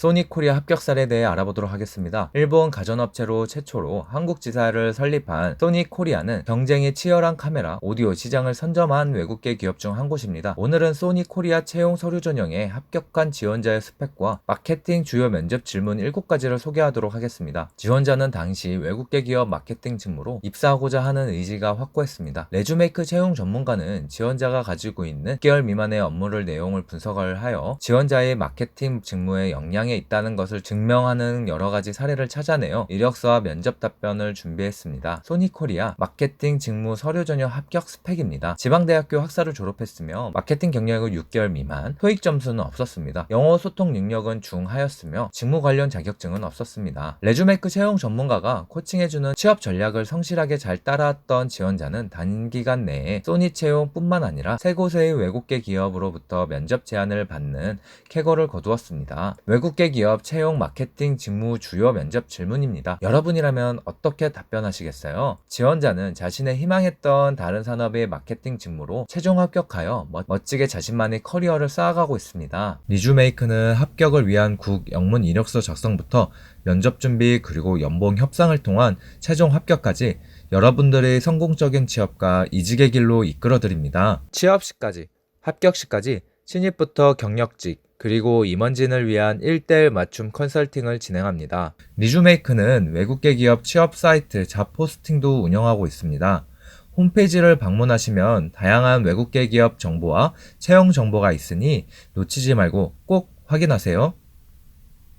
소니 코리아 합격 사례에 대해 알아보도록 하겠습니다. 일본 가전업체로 최초로 한국 지사를 설립한 소니 코리아는 경쟁이 치열한 카메라, 오디오 시장을 선점한 외국계 기업 중 한 곳입니다. 오늘은 소니 코리아 채용 서류 전형의 합격한 지원자의 스펙과 마케팅 주요 면접 질문 7가지를 소개하도록 하겠습니다. 지원자는 당시 외국계 기업 마케팅 직무로 입사하고자 하는 의지가 확고했습니다. 레주메이크 채용 전문가는 지원자가 가지고 있는 6개월 미만의 업무를 내용을 분석을 하여 지원자의 마케팅 직무에 역량이 있다는 것을 증명하는 여러 가지 사례를 찾아내어 이력서와 면접 답변을 준비했습니다. 소니코리아 마케팅 직무 서류 전형 합격 스펙입니다. 지방대학교 학사를 졸업했으며 마케팅 경력은 6개월 미만, 토익 점수는 없었습니다. 영어 소통 능력은 중하였으며 직무 관련 자격증은 없었습니다. 레주메이크 채용 전문가가 코칭해주는 취업 전략을 성실하게 잘 따라왔던 지원자는 단기간 내에 소니 채용뿐만 아니라 세 곳의 외국계 기업으로부터 면접 제안을 받는 쾌거를 거두었습니다. 외국계 기업 채용 마케팅 직무 주요 면접 질문입니다. 여러분이라면 어떻게 답변하시겠어요? 지원자는 자신의 희망했던 다른 산업의 마케팅 직무로 최종 합격하여 멋- 멋지게 자신만의 커리어를 쌓아가고 있습니다. 리주메이크는 합격을 위한 국 영문 이력서 작성부터 면접 준비 그리고 연봉 협상을 통한 최종 합격까지 여러분들의 성공적인 취업과 이직의 길로 이끌어드립니다. 취업 시까지, 합격 시까지 신입부터 경력직, 그리고 임원진을 위한 1대1 맞춤 컨설팅을 진행합니다. 리주메이크는 외국계 기업 취업 사이트 잡포스팅도 운영하고 있습니다. 홈페이지를 방문하시면 다양한 외국계 기업 정보와 채용 정보가 있으니 놓치지 말고 꼭 확인하세요.